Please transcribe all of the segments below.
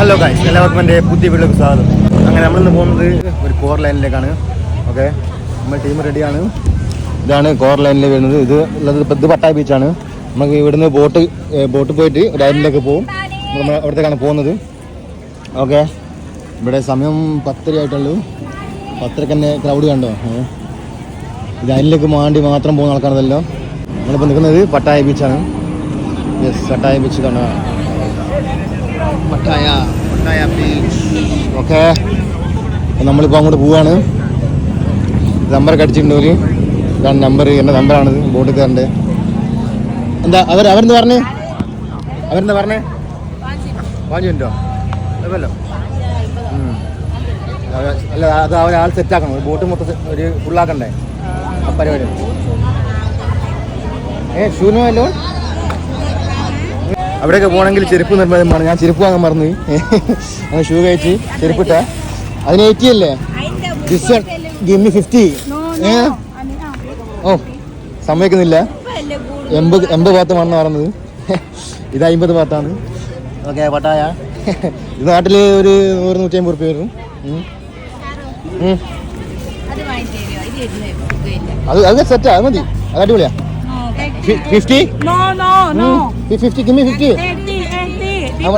Hello guys എല്ലാവർക്കും എന്റെ പുതിയ വീട്ടിലേക്ക് സ്വാഗതം. അങ്ങനെ നമ്മളിന്ന് പോകുന്നത് ഒരു കോർ ലൈനിലേക്കാണ് ഓക്കെ നമ്മൾ ടീം റെഡിയാണ് ഇതാണ് കോർ ലൈനിൽ വരുന്നത്. ഇത് ഉള്ളത് ഇത് പട്ടായ ബീച്ചാണ് നമുക്ക് ഇവിടുന്ന് ബോട്ട് ബോട്ട് പോയിട്ട് ലൈനിലേക്ക് പോകും നമ്മൾ അവിടത്തേക്കാണ് പോകുന്നത്. ഓക്കെ ഇവിടെ സമയം പത്തര ആയിട്ടുള്ളൂ. പത്തരക്ക് തന്നെ ക്രൗഡ് കണ്ടോ? ലൈനിലേക്ക് മാണ്ടി മാത്രം പോകുന്ന ആൾക്കാണതല്ലോ നമ്മളിപ്പോൾ നിൽക്കുന്നത് പട്ടായ ബീച്ചാണ് യെസ് പട്ടായ ബീച്ച് കണ്ടോ? Pattaya Pattaya beach okay. നമ്മളിപ്പോൾ അങ്ങോട്ട് പോവാണ്. നമ്പർ അടിച്ചിട്ടുണ്ട് ഒരു ഇതാണ് നമ്പർ എന്റെ നമ്പറാണിത് ബോട്ടിൽ തരേണ്ടത് എന്താ അവർ അവരെന്താ പറഞ്ഞേ? അവരെന്താ പറഞ്ഞേ? വാങ്ങി ഉണ്ടോ കുഴപ്പമില്ലോ ഉം. അത് അല്ല അത് അവരാൾ സെറ്റാക്കണം. ബോട്ട് മൊത്തം ഒരു ഫുള്ളാക്കണ്ടേ ആ പരിപാടി. ഏ ഷൂനോ അവിടെയൊക്കെ പോകണമെങ്കിൽ ചെരുപ്പ് നിർബന്ധമാണ് ഞാൻ ചെരുപ്പ് വാങ്ങാൻ മറന്നു അങ്ങനെ ഷൂ കഴിച്ച് ചെരുപ്പിട്ട. അതിന് എയ്റ്റി അല്ലേ? This one give me fifty ഓ സമ്മതിക്കുന്നില്ല. എൺപത് എൺപത് പാത്തമാണെന്ന് പറഞ്ഞത്. ഇത് അമ്പത് ഭാഗത്താണ് ഓക്കെ പട്ടായ. ഇത് നാട്ടിൽ ഒരു നൂറ് നൂറ്റി അമ്പത് റുപ്യ വരും അത് അത് സെറ്റാ അത് മതി. അത് അടിപൊളിയാ. ഫിഫ്റ്റി ഫിഫ്റ്റി കിമ്മി ഫിഫ്റ്റി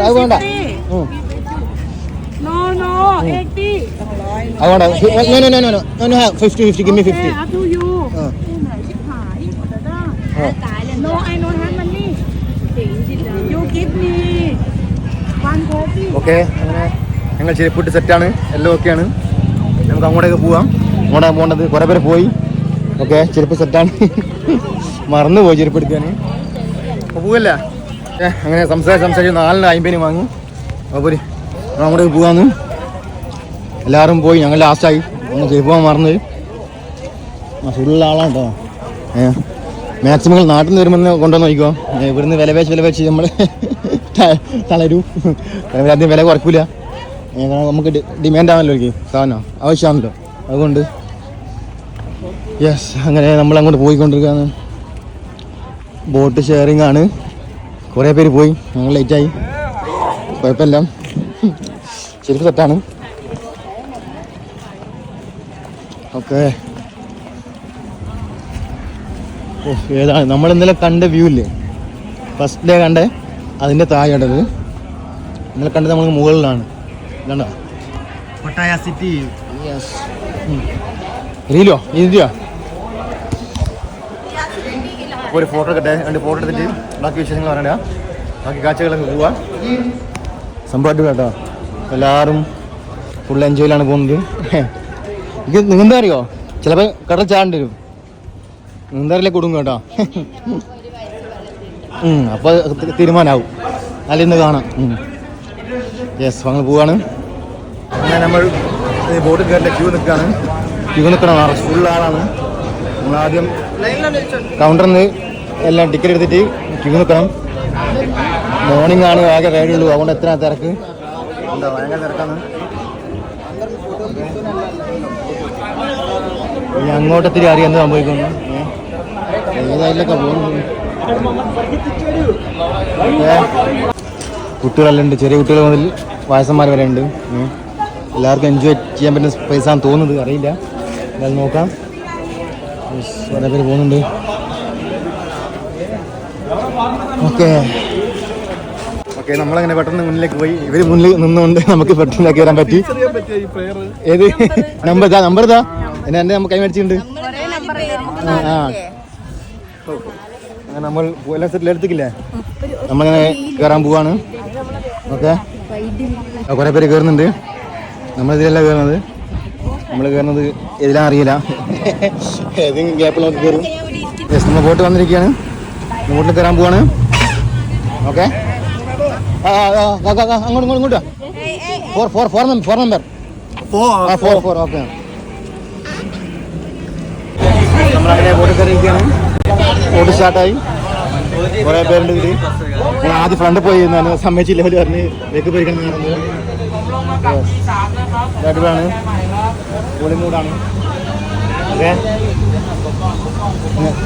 അത് വേണ്ട അത് വേണ്ട fifty fifty give me fifty okay അങ്ങനെ ഞങ്ങൾ ചെരുപ്പിട്ട് സെറ്റാണ് എല്ലാം ഓക്കെയാണ് നമുക്ക് അങ്ങോട്ടേക്ക് പോവാം. അങ്ങോട്ടേക്ക് പോകേണ്ടത് കുറേ പേര് പോയി. ഓക്കെ ചെരുപ്പ് സെറ്റാണ് മറന്നു പോയി ചെരുപ്പെടുത്തിയാണ് പോവല്ല? അങ്ങനെ സംസാരിച്ച് സംസാരിച്ച് നാലിന് അമ്പതിന് വാങ്ങി. അപ്പോൾ അങ്ങോട്ടേക്ക് പോവാന്ന്. എല്ലാവരും പോയി ഞങ്ങൾ ലാസ്റ്റായി ഒന്ന് പോകാൻ മറന്നു. ഫുള്ള ആളാണ് കേട്ടോ ഏ മാക്സിമം നാട്ടിൽ നിന്ന് വരുമ്പോൾ കൊണ്ടുവന്ന് നോക്കിക്കോ. ഇവിടുന്ന് വില വെച്ച് വില വെച്ച് നമ്മൾ തളരൂ. അധികം വില കുറക്കില്ല നമുക്ക് ഡിമാൻഡ് ആണല്ലോ എനിക്ക് സാധനം. ആവശ്യമാണല്ലോ. അതുകൊണ്ട്. യെസ് അങ്ങനെ നമ്മൾ അങ്ങോട്ട് പോയിക്കൊണ്ടിരിക്കുകയാണ് ബോട്ട് ഷെയറിംഗ് ആണ്. കുറേ പേര് പോയി. ഞങ്ങൾ ആയി. കുഴപ്പമില്ല. ശരിക്കും സെറ്റാണ് ഓക്കെ. ഏതാണ് നമ്മൾ ഇന്നലെ കണ്ട വ്യൂ ഇല്ലേ? ഫസ്റ്റ് ഡേ കണ്ട അതിന്റെ താഴെയുള്ളത്. ഇന്നലെ കണ്ടത് നമ്മൾ മുകളിലാണ്. കണ്ടോ? പട്ടായ സിറ്റി യെസ് റീലോ ഇതിയോ ഒരു ഫോട്ടോ എടുക്കട്ടെ? രണ്ട് ഫോട്ടോ എടുത്തിട്ട് ബാക്കി വിശേഷങ്ങൾ പറയണ്ട? ബാക്കി കാഴ്ചകളൊക്കെ പോവാ. സംഭവമായിട്ട് കേട്ടോ എല്ലാവരും ഫുൾ എൻജോയിലാണ് പോകുന്നത്. എനിക്ക് നീന്താ അറിയോ? ചിലപ്പോൾ കടൽ ചാടേണ്ടി വരും. നീന്താറില്ലേ കൊടുക്കും കേട്ടോ? അപ്പോൾ തീരുമാനമാവും അതിൽ ഇന്ന് കാണാം. യെസ് അങ്ങ് പോവാണ്. അങ്ങനെ നമ്മൾ ബോട്ട് കയറിന്റെ ക്യൂ നിൽക്കുകയാണ് ക്യൂ നിൽക്കണം ഫുൾ ആളാണ്. നമ്മൾ ആദ്യം കൗണ്ടറിൽ നിന്ന് എല്ലാം ടിക്കറ്റ് എടുത്തിട്ട് ക്യൂ നിൽക്കണം. മോർണിംഗ് ആണ് ആകെ റൈഡുള്ളൂ അതുകൊണ്ട് എത്ര തിരക്ക്? എന്താ ഭയങ്കര തിരക്കാണ്. ഇനി അങ്ങോട്ടത്തിരി അറിയാം എന്ത് സംഭവിക്കുന്നു ഏതായാലൊക്കെ പോകുന്നു? കുട്ടികളെല്ലാം ഉണ്ട്. ചെറിയ കുട്ടികൾ മുതൽ വയസ്സന്മാർ വരെ ഉണ്ട്. എല്ലാവർക്കും എൻജോയ് ചെയ്യാൻ പറ്റുന്ന സ്പേസ് ആണെന്ന് തോന്നുന്നത്. അറിയില്ല. എന്തായാലും നോക്കാം. കുറേ പേര് പോകുന്നുണ്ട്. ഓക്കെ. ഓക്കെ നമ്മളങ്ങനെ പെട്ടെന്ന് മുന്നിലേക്ക് പോയി? ഇവർ മുന്നിൽ നിന്നുകൊണ്ട് നമുക്ക് പെട്ടെന്ന് കയറാൻ പറ്റി. ഏത്? നമ്പർ ഇതാ നമ്പർ ഇതാ. എന്നെ എന്റെ നമുക്ക് കൈമടിച്ചിട്ടുണ്ട് ആ നമ്മൾ എല്ലാം സെറ്റിൽ എടുത്തിക്കില്ലേ നമ്മളിങ്ങനെ കയറാൻ പോവാണ്. ഓക്കെ. കുറേ പേര് കയറുന്നുണ്ട് നമ്മളിതിലല്ല കയറുന്നത് നമ്മൾ കയറുന്നത് ഇതിലാ അറിയില്ല. ഏതെങ്കിലും ഗ്യാപ്പിൽ നോക്കി കയറും. യെസ് നമ്മൾ ബോട്ട് വന്നിരിക്കുകയാണ്. ബോട്ടിൽ കയറാൻ പോവാണ്. ഓക്കെ ആ അങ്ങോട്ട് ഇങ്ങോട്ട് ഇങ്ങോട്ട് four four four number four number ആ ഫോർ ഫോർ ഓക്കെ നമ്മളങ്ങനെ ബോട്ട് കയറിയിരിക്കുകയാണ്. ബോട്ട് സ്റ്റാർട്ടായി കുറേ പേരുണ്ട് ഇതിൽ ഞാൻ ആദ്യം ഫ്രണ്ട് പോയി എന്നാണ് സമ്മതിച്ചില്ല അവർ പറഞ്ഞ് വെക്ക് പോയിരിക്കണം അടിപൊളിയാണ് കൂളിമൂടാണ് ഓക്കെ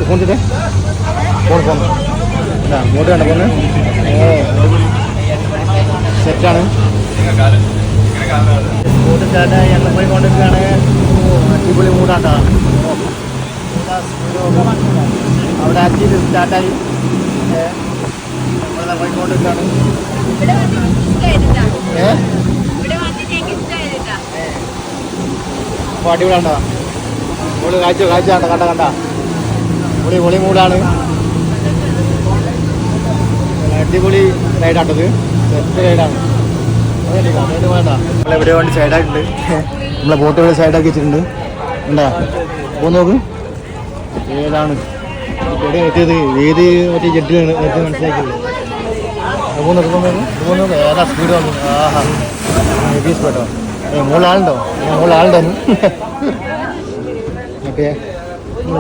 കൊണ്ടിട്ട് ഫോൺ ഇങ്ങോട്ട് കണ്ട പോന്നെ? സെറ്റാണ്. പോയി കൊണ്ടിരിക്കുകയാണ്. അടിപൊളി മൂടാട്ടാ. അവിടെ ആക്റ്റീവ് സ്റ്റാർട്ടായി പോയിക്കൊണ്ടിരിക്കുകയാണ് ഇവിടെ വന്നിട്ട് ഇഷ്ടമായിട്ടാ ഏ? ഇവിടെ വന്നിട്ട് എനിക്ക് ഇഷ്ടമായിട്ടാ അപ്പോൾ അടിപൊളിയാണ്ടാ മോൾ കാഴ്ച കാഴ്ച കണ്ട കണ്ട കണ്ട. പൊളി മുളി മൂടാണ്. അടിപൊളി റൈഡാട്ടത് ബെസ്റ്റ് റൈഡാണ് നമ്മളെ നമ്മളെവിടെ വേണ്ടി സൈഡായിട്ടുണ്ട് നമ്മളെ ബോട്ട് ഇവിടെ സൈഡാക്കി വെച്ചിട്ടുണ്ട്. ഉണ്ടാ പോ നോക്ക്. ഏതാണ്? എവിടെ എത്തിയത്? ഏത് മറ്റേ ജെഡിലാണ് എത്തി മനസ്സിലാക്കിയത്. പോ നോക്ക് പോ നോക്ക്. ഏതാ സ്പീഡ് വന്നു ആഹാ. ഹെവി സ്പീഡോ ഏ മുകളിലാളുണ്ടോ മുകളിലാളുണ്ടോ ഓക്കെ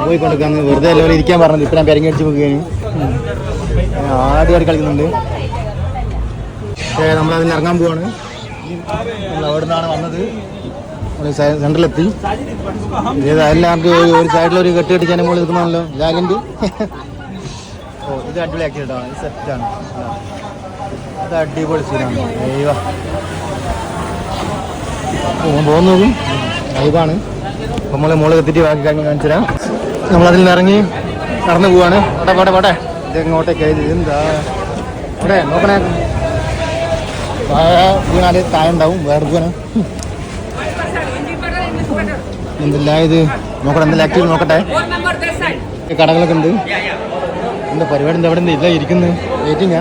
പോയി കൊടുക്കാന്ന് വെറുതെ എല്ലാവരും ഇരിക്കാൻ പറഞ്ഞത് ഇപ്പം ഞാൻ പെരങ്ങി അടിച്ച് ആടി കളിക്കുന്നുണ്ട്. പക്ഷേ നമ്മളതിൽ ഇറങ്ങാൻ പോവാണ്. നമ്മൾ അവിടെ നിന്നാണ് വന്നത് സെൻട്രലെത്തി എല്ലാവർക്കും ഒരു സൈഡിൽ ഒരു കെട്ട് കെട്ടിച്ചാൽ മുകളിൽ നിൽക്കണമല്ലോ ജാഗിന്റെ ഓ ഇത് അടിപൊളി ആക്കിയിട്ടാണ് സെറ്റാണ് ഇത്. അടിപൊളി സീനാണ് ദൈവ. പോകുന്നു ലൈവാണ് അപ്പം മോൾ മുകളിൽ ബാക്കി കാര്യം കാണിച്ചു തരാം. നമ്മളതിൽ നിന്ന് ഇറങ്ങി നടന്നു പോവാണ്. പോട്ടെ പോട്ടെ പോട്ടെ. ഇത് എങ്ങോട്ടേക്ക് എന്താ ഇവിടെ നോക്കണേ. വീണാൽ താഴെ ഉണ്ടാവും വേറെ പോകാനാ എന്തില്ല ഇത്? നോക്കട്ടെ എന്തെല്ലാം ആക്റ്റീവ് നോക്കട്ടെ. കടകളൊക്കെ ഉണ്ട് എന്താ പരിപാടി? എന്താ അവിടെ ഇല്ല ഇരിക്കുന്നത് വെയിറ്റിംഗാ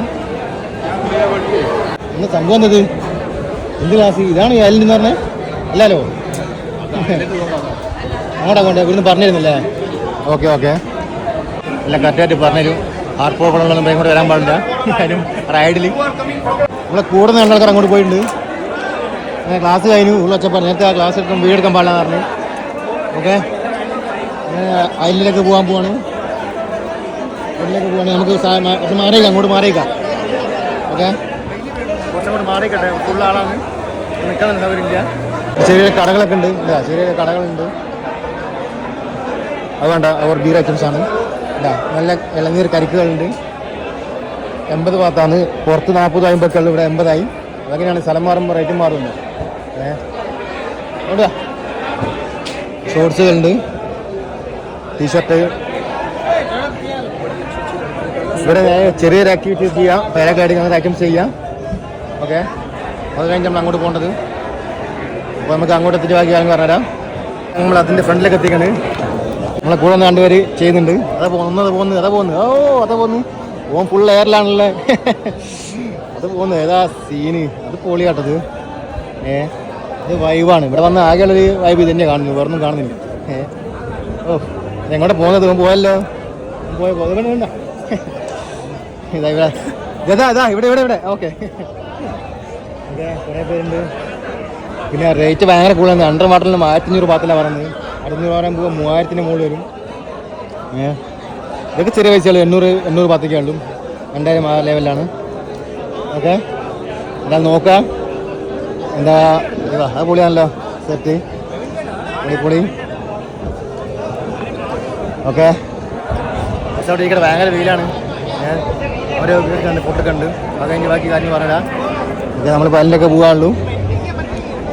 എന്താ സംഭവം എന്തത്? എന്ത് ക്ലാസ് ഇതാണ് അയലിൽ എന്ന് പറഞ്ഞേ? അല്ലല്ലോ അങ്ങോട്ടാ കൊണ്ട് ഇവിടുന്ന് പറഞ്ഞിരുന്നില്ലേ? Okay okay. എല്ലാം കറക്റ്റായിട്ട് പറഞ്ഞുതരും. ഹാർട്ട് പ്രോബ്ലം ഇങ്ങോട്ട് വരാൻ പാടില്ല. കാര്യം റൈഡിൽ നമ്മളെ നല്ല ആൾക്കാർ അങ്ങോട്ട് പോയിട്ടുണ്ട്. അങ്ങനെ ക്ലാസ് കഴിഞ്ഞു. ഉള്ള ഒച്ചപ്പാട്. നേരത്തെ ആ ക്ലാസ് എടുക്കാൻ വീടെടുക്കാൻ പാടില്ല പറഞ്ഞു. ഓക്കെ? അതിലേക്ക് പോകാൻ പോവാണ്. അതിലേക്ക് പോവാണ്. നമുക്ക് കുറച്ച് മാറിയേക്കാം. അങ്ങോട്ട് മാറിയേക്കാം. ഓക്കെ? കുറച്ചങ്ങോട്ട് മാറിക്കട്ടെ. ഫുൾ ആളാണ്. നിൽക്കാൻ സൗകര്യമില്ല ചെറിയ കടകളൊക്കെ ഉണ്ട്. ഇല്ല ചെറിയ കടകളുണ്ട്. അത് വേണ്ട അവർ ബീർ ഐറ്റംസ് ആണ്. ഇല്ല നല്ല ഇളനീർ കരിക്കുകളുണ്ട്. എൺപത് ഭാഗത്താണ്. പുറത്ത് നാൽപ്പത് അമ്പതൊക്കെ ഇവിടെ എൺപതായി. അങ്ങനെയാണ് സ്ഥലം മാറുമ്പോൾ റേറ്റും മാറുന്നത് ഏ എവിടെയാ ഷോർട്സുകളുണ്ട് ടീഷർട്ട് ഇവിടെ ചെറിയൊരു ആക്ടിവിറ്റീസ് ചെയ്യാം. പാരാഗ്ലൈഡിങ് അങ്ങനെ ഐറ്റംസ് ചെയ്യാം. ഓക്കെ അത് കഴിഞ്ഞ് നമ്മൾ അങ്ങോട്ട് പോകേണ്ടത്. അപ്പോൾ നമുക്ക് അങ്ങോട്ട് എത്തിയിട്ട് ബാക്കി കാര്യം പറഞ്ഞുതരാം. നമ്മൾ അതിന്റെ ഫ്രണ്ടിലേക്ക് എത്തിക്കണ്. നമ്മളെ കൂടെ ഒന്ന് രണ്ടുപേര് ചെയ്യുന്നുണ്ട്. അതാ പോകുന്നു അതാ പോകുന്നു അതാ പോകുന്നു. ഓ അതാ പോകുന്നു. ഓൻ ഫുൾ എയറിലാണല്ലേ അത് പോകുന്നു. ഏതാ സീന് അത് പൊളിയാട്ടത്. ഏ ഇത് വൈബാണ് ഇവിടെ വന്ന ആകെയുള്ളൊരു വൈബ് ഇത് തന്നെ കാണുന്നു വേറൊന്നും കാണുന്നില്ല. ഏ ഓ എങ്ങോട്ട് പോകുന്നത്? ഓൻ പോയല്ലോ. പോയ പോയത് വേണ്ട. ഇതാ ഇവിടെ. ഇതാ ഇതാ ഇവിടെ ഇവിടെ ഇവിടെ. ഓക്കെ. കുറേ പേരുണ്ട്. പിന്നെ റേറ്റ് ഭയങ്കര കൂടുതലാണ്. അണ്ടർ വാട്ടറിന് ആയിരത്തഞ്ഞൂറ് പാത്തിലാണ് പറയുന്നത്. അറുന്നൂറ് പറയാൻ പോകുമ്പോൾ മൂവായിരത്തിന് മുകളിൽ വരും. ഇതൊക്കെ ചെറിയ പൈസകൾ എണ്ണൂറ് എണ്ണൂറ് പാത്തൊക്കെ ഉള്ളൂ. രണ്ടായിരം ആ ലെവലിലാണ് ഓക്കെ? എന്താ നോക്കാം. എന്താ അത് പൊളിയാണല്ലോ. സെറ്റ് പൊളി പൊളി ഓക്കെ? പക്ഷെ അവിടെ ഇരിക്കട്ടെ ഭയങ്കര വെയിലാണ്. ഞാൻ ഓരോ വീട്ടിലുണ്ട് പൊട്ടൊക്കെ ഉണ്ട് അത് കഴിഞ്ഞ് ബാക്കി കാര്യം പറഞ്ഞാ ഇത് നമ്മൾ പല്ലിലൊക്കെ പോകാനുള്ളൂ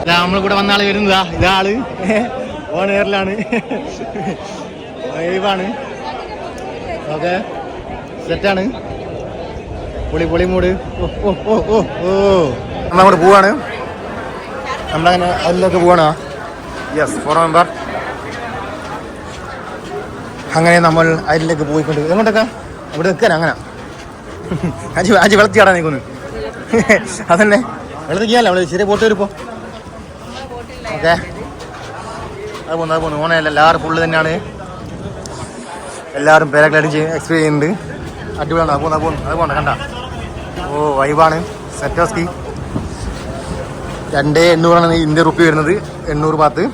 നമ്മൾ കൂടെ വന്ന ആൾ വരുന്നതാ. ഇതാൾ ഓൺ എയറിലാണ്. വൈബാണ് ഓക്കെ. സെറ്റാണ്. പൊളി പൊളി മൂട്. ഓ ഓ ഓ ഓ നമ്മളങ്ങോട്ട് പോവാണ്. നമ്മളങ്ങനെ അതിലേക്ക് പോവാണോ. യെസ് ഫോർ മെമ്പർ അങ്ങനെ നമ്മൾ അതിലേക്ക് പോയിക്കൊണ്ട് എങ്ങോട്ടൊക്കെ? ഇവിടെ നിൽക്കാൻ അങ്ങനെ. അജി അജി വെള്ളത്തി നിൽക്കുന്നു അതന്നെ. വെള്ളത്തിൽ അവിടെ ചെറിയ ബോട്ട് വരുമ്പോൾ ഓക്കെ. അത് പോന്നു അത് പോന്നു. ഓണയല്ല എല്ലാവരും ഫുള്ള് തന്നെയാണ്. എല്ലാവരും പാരാഗ്ലൈഡിങ് എക്സ്പ്ലെയിൻ എക്സ്പീരിയൻസ് ചെയ്യുന്നുണ്ട്. അടിപൊളിയാണ്? അത് പോന്നു അത് പോന്നു അത് പോണ്ട കണ്ട. ഓ വൈബാണ് സെറ്റോസ്കി സ്കീ രണ്ട് എണ്ണൂറാണ് ഇന്ത്യ റുപ്പി വരുന്നത്. എണ്ണൂറ് പാത്ത്.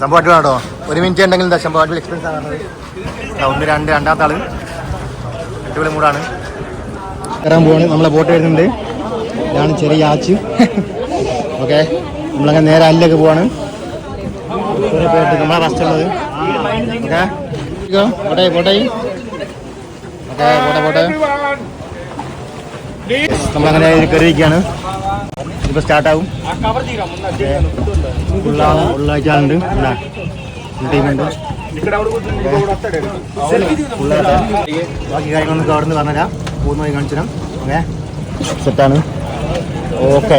സംഭവം അടിപൊളിയാണ്? കേട്ടോ ഒരു മിനിറ്റ് ഉണ്ടെങ്കിൽ എന്താ സംഭവം അടിപൊളി എക്സ്പീരിയൻസ് ആണ്. ഒന്ന് രണ്ട് രണ്ടാമത്തെ ആൾ. അടിപൊളി മൂടാണ് കയറാൻ പോവാണ്. നമ്മളെ ബോട്ട് വരുന്നുണ്ട്. ഇതാണ് ചെറിയ ആച്ച്. ഓക്കെ. നമ്മളങ്ങനെ നേരെ അല്ലൊക്കെ പോവാണ്. നമ്മളെ ഫസ്റ്റ് ഉള്ളത്. പോട്ടെ പോട്ടെ. പോട്ടെ നമ്മളങ്ങനെ കയറിയിരിക്കുകയാണ്. ഇപ്പോൾ സ്റ്റാർട്ടാവും ഉള്ളാഴ്ചയുണ്ട് ടീമുണ്ട് ബാക്കി കാര്യങ്ങളൊന്നും അവിടെ നിന്ന് പറഞ്ഞുതരാം. പോകുന്ന വഴി കാണിച്ചു തരാം ഓക്കെ സെറ്റാണ് ഓക്കെ.